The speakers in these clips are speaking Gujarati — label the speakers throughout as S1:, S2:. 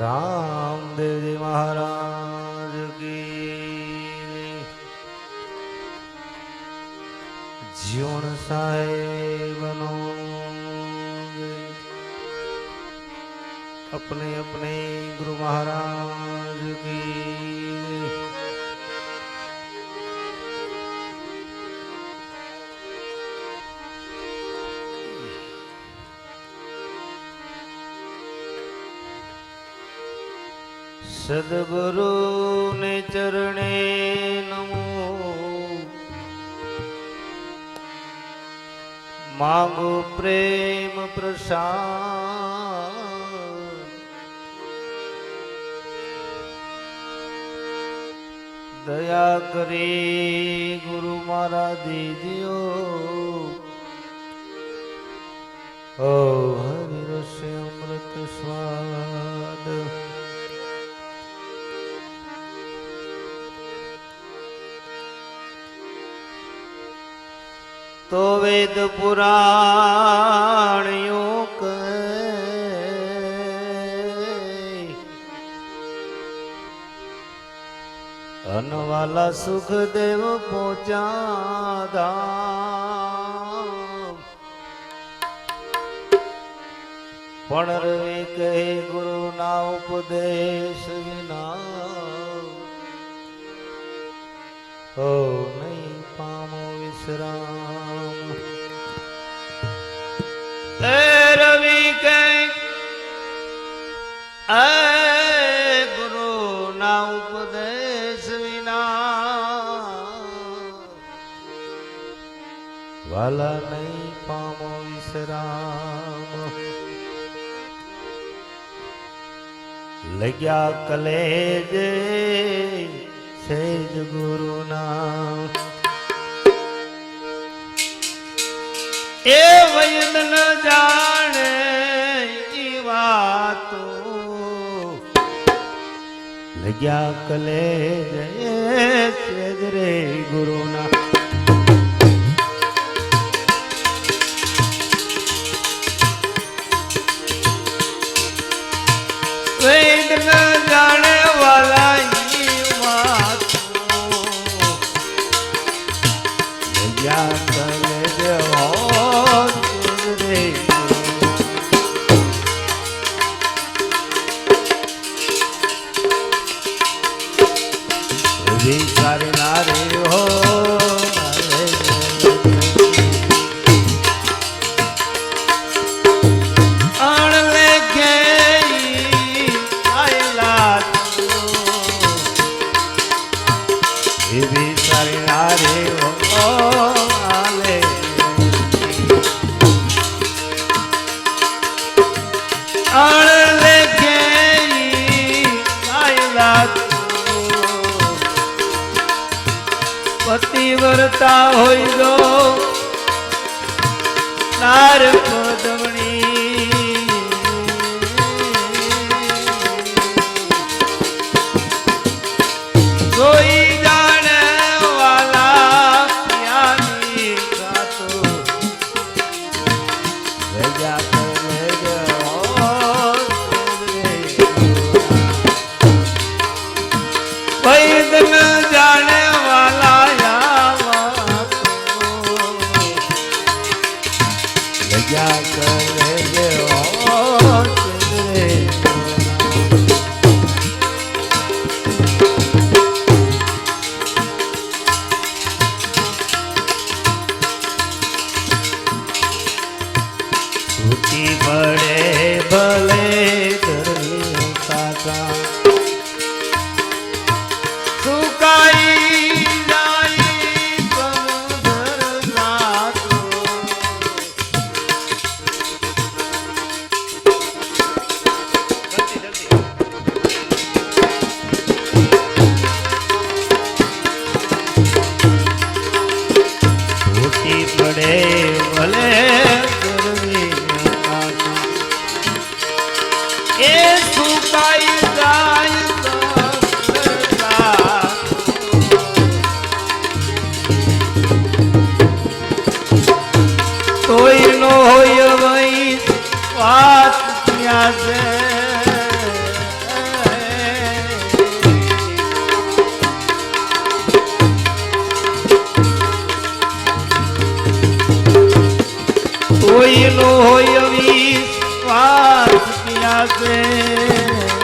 S1: રામદેવજી મહારાજ કી જીવન સાહેબનો અપને અપને ગુરુ મહારાજ. સદગુરુ ને ચરણે નમો. માગો પ્રેમ પ્રસાદ. દયા કરી ગુરુ મારા દીદીઓ હરિ રસે અમૃત સ્વાદ. તો વેદ પુરાણયો અનવાલા સુખદેવ પહોંચ્યા ધામ પણ રવિ કહે ગુરુ ના ઉપદેશ વિના. ઓ નહીં પામો વિશ્રામ. એ ગુરુ ના ઉપદેશ વિના વાલા નહીં પામો વિશ્રામ. લગ્યા કલેજે સેજ ગુરુના. એ વૈદ ન લગ્યા કલે જય રે ગુરુના. વેદ વિચાર નારે હો. I don't know. કોઈનો હોય વિશ્વાસ ક્યાં છે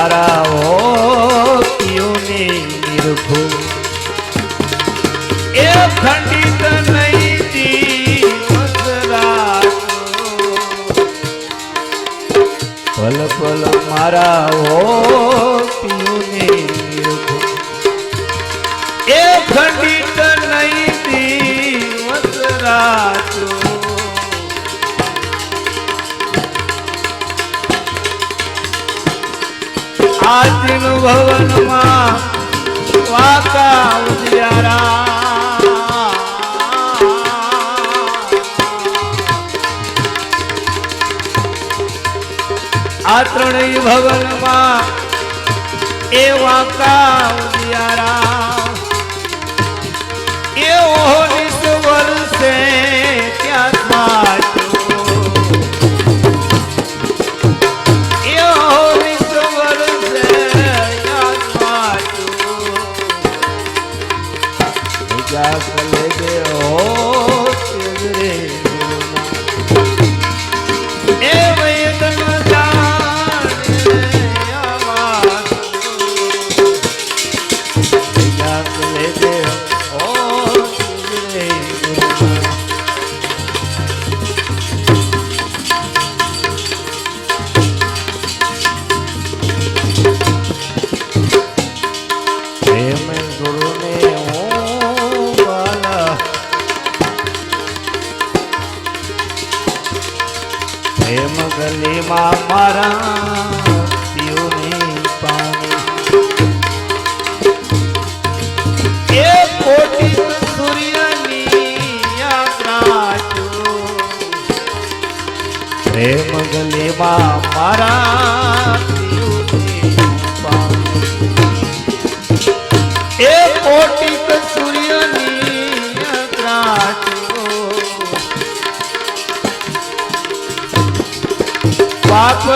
S1: મારા પિયોને નિરખો એ ખંડિત નહીં દિવસ. પલ પલ મારા હો પિયોને નિરખો એ ખંડિત નહીં દિવસ આજન ભવનમાં વાકા ઉજિયારા આ ત્રણેય ભવનમાં એ વાકા ઉજિયારા એ ઓહલીસ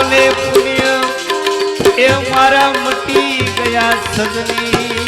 S1: ને પુણ્ય એ મારા મટી ગયા સદની.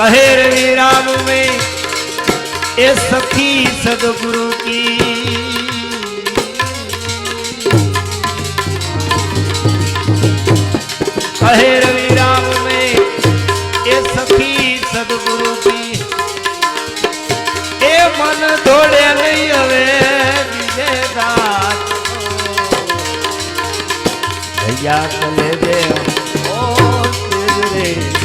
S1: कहेर वीरानु में, ए सखी सदगुरु की। कहेर वीराम में, ए सखी सदगुरु की। ए मन थोड़े नहीं हवे। વ્યાકલે દેવ. ઓ રે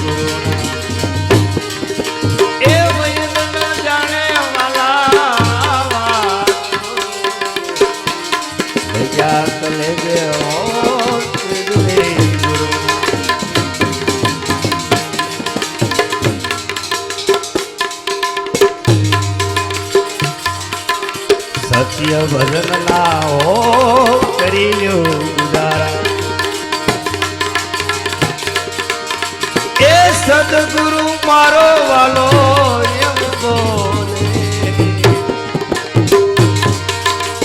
S1: કલે ગયો સત્ય ભજન લાવો કરી લ્યો ગુજારા સદગુરુ મારો વાલો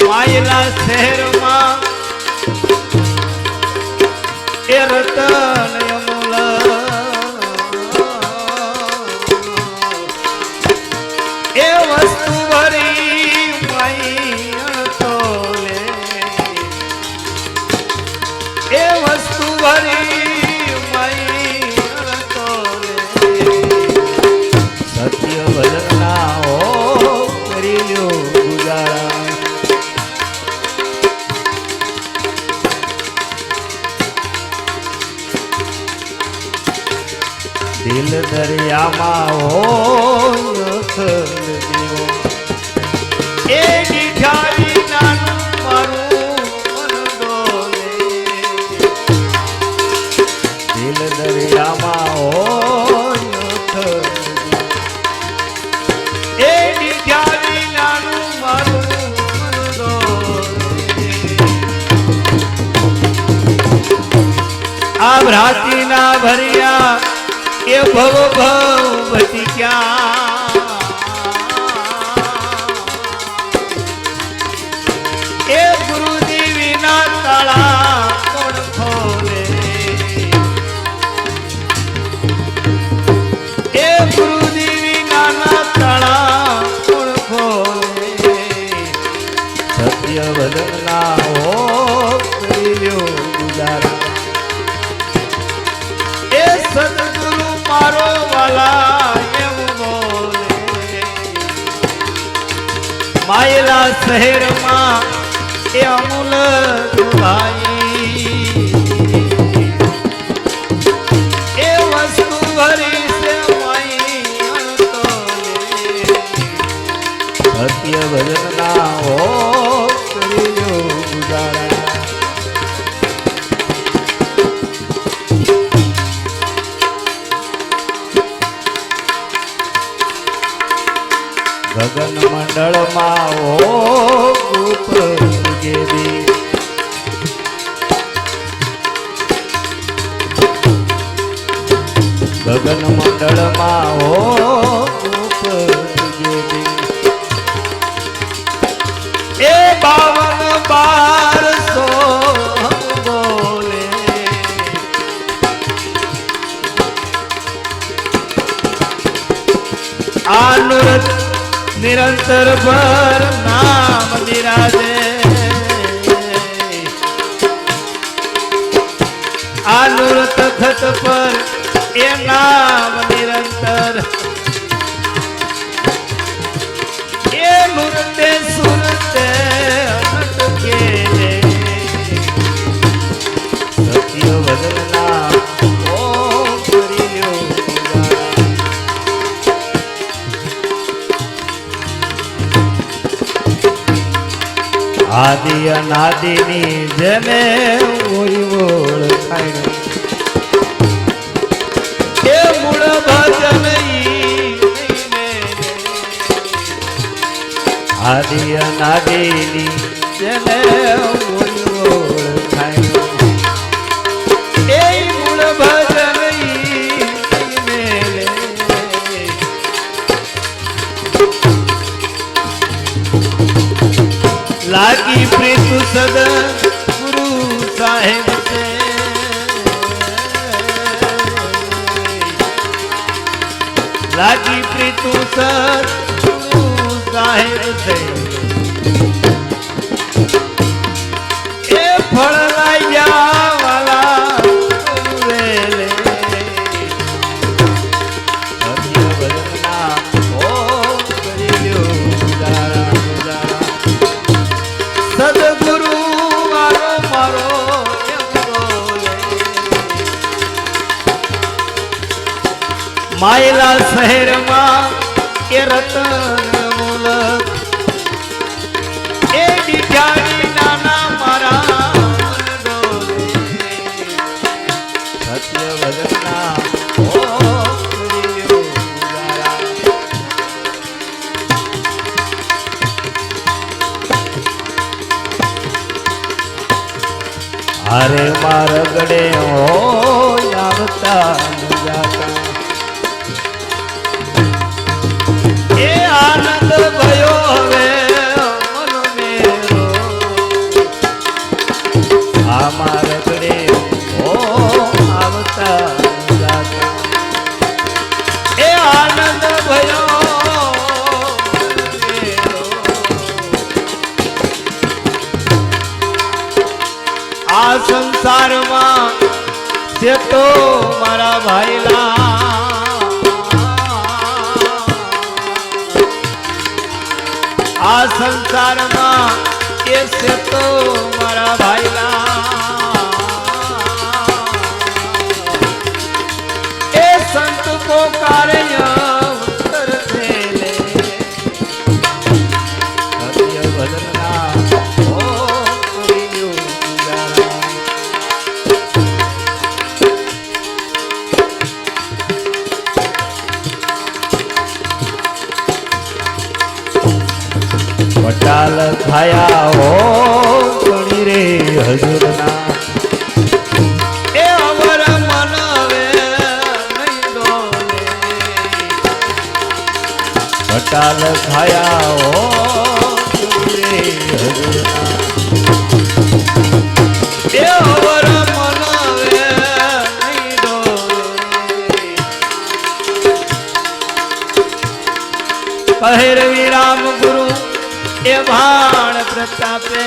S1: માયલા શહેર દિલ દરિયામાં હોય થયો એ આ ભ્રાતીના ભર્યા એ ભવ ભવ બધી ક્યાં શહેરમાં એ અમૂલ ભાઈ જળમાં ઓ આલુર તખત પર એ નામ નિરંતર. એ મુરતે સુરતે આદિ અનાદિની જેને ઓરી ઓળખાય. એ મૂળ ભજન આદિ અનાદિની જેને ઓળી સદ ગુરુ સાહેબ છે લાગી પ્રીતુ સદ સાહેબ છે આ સંસારમાં છે તો મારા ભાઈલા. આ સંસારમાં એ છે તો મારા ભાઈલા. અહેર વિરામ ગુરુ એ ભાણ પ્રતાપે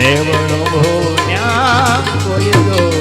S1: મેવણો ભોન્યા કોઈ દો.